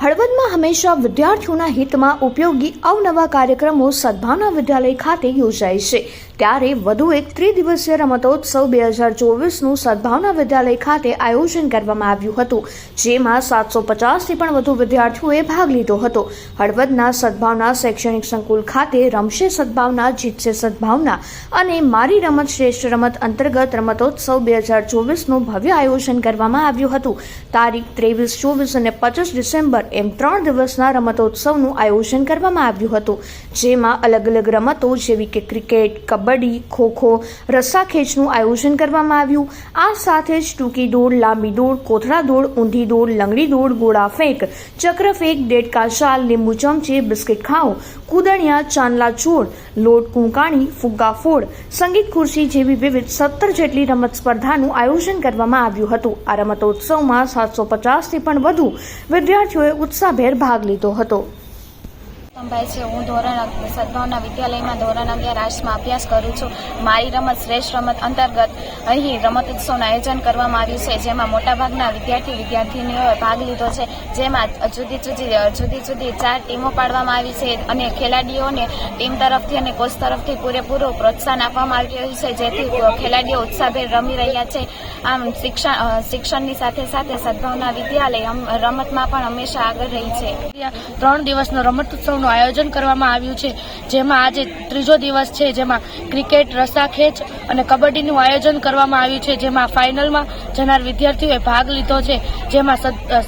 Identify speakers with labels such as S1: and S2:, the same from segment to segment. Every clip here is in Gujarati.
S1: હળવદમાં હંમેશા વિદ્યાર્થીઓના હિતમાં ઉપયોગી અવનવા કાર્યક્રમો સદભાવના વિદ્યાલય ખાતે યોજાય છે. ત્યારે વધુ એક ત્રિદિવસીય રમતોત્સવ બે હજાર ચોવીસનું સદભાવના વિદ્યાલય ખાતે આયોજન કરવામાં આવ્યું હતું, જેમાં સાતસો પચાસથી પણ વધુ વિદ્યાર્થીઓએ ભાગ લીધો હતો. હળવદના સદભાવના શૈક્ષણિક સંકુલ ખાતે રમશે સદભાવના, જીતશે સદભાવના અને મારી રમત શ્રેષ્ઠ રમત અંતર્ગત રમતોત્સવ બે હજાર ચોવીસનું ભવ્ય આયોજન કરવામાં આવ્યું હતું. તારીખ ત્રેવીસ, ચોવીસ અને પચીસ ડિસેમ્બર એમ ત્રણ દિવસના રમતોત્સવનું આયોજન કરવામાં આવ્યું હતું, જેમાં અલગ અલગ રમતો જેવી કે ક્રિકેટ, કબડ્ડી ખોખો, રસ્સાખેંચનું આયોજન કરવામાં આવ્યું. આ સાથે જ ટૂંકી દોડ, લાંબી દોડ, કોથળા દોડ, ઊંધી દોડ, લંગડી દોડ, ગોળા ફેંક, ચક્ર ફેંક દેડકા ચાલ લીંબુ ચમચી, બિસ્કિટ ખાઓ, કૂદણિયા, ચાંદલા ચોળ, લોટ કુંકાણી, ફુગ્ગા ફોડ, સંગીત ખુરશી જેવી વિવિધ સત્તર જેટલી રમત સ્પર્ધાનું આયોજન કરવામાં આવ્યું હતું. આ રમતોત્સવમાં સાતસો પચાસથી પણ વધુ વિદ્યાર્થીઓએ ઉત્સાહભેર ભાગ લીધો હતો.
S2: ભાઈ છે. હું ધોરણ સદભાવના વિદ્યાલયમાં ધોરણ અગિયાર આર્ટ્સમાં અભ્યાસ કરું છું. મારી રમત શ્રેષ્ઠ રમત અંતર્ગત અહીં રમતોત્સવનું આયોજન કરવામાં આવ્યું છે, જેમાં મોટાભાગના વિદ્યાર્થી વિદ્યાર્થીનીઓએ ભાગ લીધો છે. જેમાં જુદી જુદી જુદી જુદી ચાર ટીમો પાડવામાં આવી છે અને ખેલાડીઓને ટીમ તરફથી અને કોચ તરફથી પૂરેપૂરું પ્રોત્સાહન આપવામાં આવી રહ્યું છે. જેથી ખેલાડીઓ ઉત્સાહભેર રમી રહ્યા છે. આમ શિક્ષણ શિક્ષણની સાથે સાથે સદભાવના વિદ્યાલય રમતમાં પણ હંમેશા આગળ રહી છે.
S3: ત્રણ દિવસનો આયોજન કરવામાં આવ્યું છે. જેમાં આજે ત્રીજો દિવસ છે જેમાં ક્રિકેટ રસાખેંચ અને કબડ્ડીનું આયોજન કરવામાં આવ્યું છે. જેમાં ફાઇનલમાં જનાર વિદ્યાર્થીઓએ ભાગ લીધો છે. જેમાં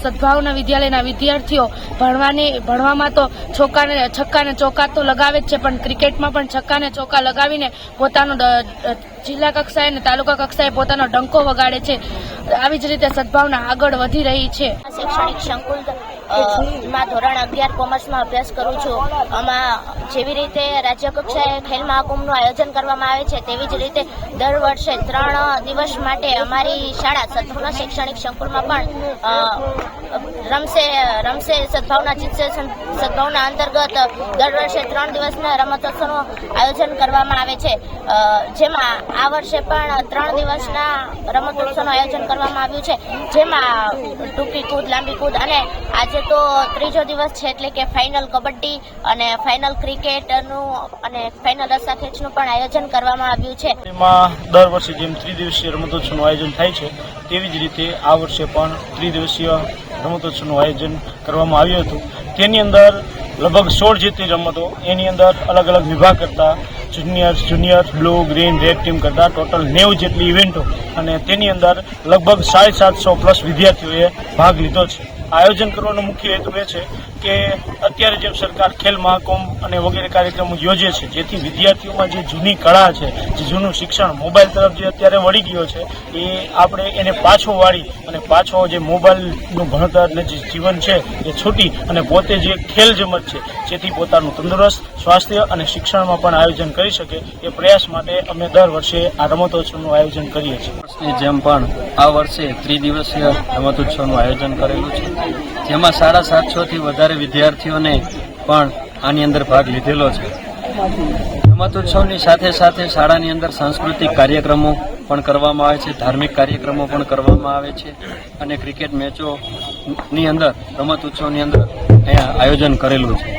S3: સદભાવના વિદ્યાલયના વિદ્યાર્થીઓ ભણવાની ભણવામાં તો છોકાને છક્કાને ચોકા તો લગાવે જ છે પણ ક્રિકેટમાં પણ છક્કાને ચોકા લગાવીને પોતાનો જિલ્લા કક્ષાએ અને તાલુકા કક્ષાએ પોતાનો ડંકો વગાડે છે. આવી જ રીતે સદભાવના આગળ વધી રહી છે.
S4: શૈક્ષણિક સંકુલ અ, માં ધોરણ અગિયાર કોમર્સમાં અભ્યાસ કરું છું. આમાં જેવી રીતે રાજ્ય કક્ષાએ ખેલ મહાકુંભનું આયોજન કરવામાં આવે છે તેવી જ રીતે દર વર્ષે ત્રણ દિવસ માટે અમારી શાળા સદભાવના શૈક્ષણિક સંકુલમાં પણ રમશે રમશે સદભાવના જીતશે સદભાવના અંતર્ગત દર વર્ષે ત્રણ દિવસના રમતોત્સવનું આયોજન કરવામાં આવે છે. જેમાં આ વર્ષે પણ ત્રણ દિવસના રમતોત્સવનું આયોજન કરવામાં આવ્યું છે. જેમાં ટૂંકી કૂદ લાંબી કૂદ અને આજે તો ત્રીજો દિવસ છે એટલે કે ફાઇનલ કબડ્ડી અને ફાઇનલ ક્રિકેટનું અને ફાઇનલ રસ્સાખેંચનું પણ આયોજન કરવામાં આવ્યું છે.
S5: એમાં દર વર્ષે જેમ ત્રિદિવસીય રમતોત્સવનું આયોજન થાય છે, તેવી જ રીતે આ વર્ષે પણ ત્રિદિવસીય રમતોત્સવનું આયોજન કરવામાં આવ્યું હતું. તેની અંદર લગભગ સોળ જેટલી રમતો, એની અંદર અલગ અલગ વિભાગ કરતા junior junior blue green red team કરતા ટોટલ નેવું જેટલી ઇવેન્ટો અને તેની અંદર લગભગ સાડી સાતસો પ્લસ વિદ્યાર્થીઓએ ભાગ લીધો છે. આયોજન કરવાનો મુખ્ય હેતુ એ છે કે અત્યારે જેમ સરકાર ખેલ મહાકુંભ અને વગેરે કાર્યક્રમો યોજે છે, જેથી વિદ્યાર્થીઓમાં જે જૂની કળા છે, જે જૂનું શિક્ષણ મોબાઈલ તરફ જે અત્યારે વળી ગયો છે, એ આપણે એને પાછો વાળી અને પાછો જે મોબાઈલનું ભણતર અને જે જીવન છે, એ છૂટી અને પોતે જે ખેલ જમત છે, જેથી પોતાનું તંદુરસ્ત સ્વાસ્થ્ય અને શિક્ષણમાં પણ આયોજન કરી શકે, એ પ્રયાસ માટે અમે દર વર્ષે આ રમતોત્સવનું આયોજન કરીએ છીએ.
S6: જેમ પણ આ વર્ષે ત્રિદિવસીય રમતોત્સવનું આયોજન કરેલું છે. જેમાં સાડા સાતસોથી વધારે વિદ્યાર્થીઓને પણ આની અંદર ભાગ લીધેલો છે. રમતોત્સવની સાથે સાથે શાળાની અંદર સાંસ્કૃતિક કાર્યક્રમો પણ કરવામાં આવે છે, ધાર્મિક કાર્યક્રમો પણ કરવામાં આવે છે અને ક્રિકેટ મેચોની અંદર રમત ઉત્સવની અંદર અહીંયા આયોજન કરેલું છે.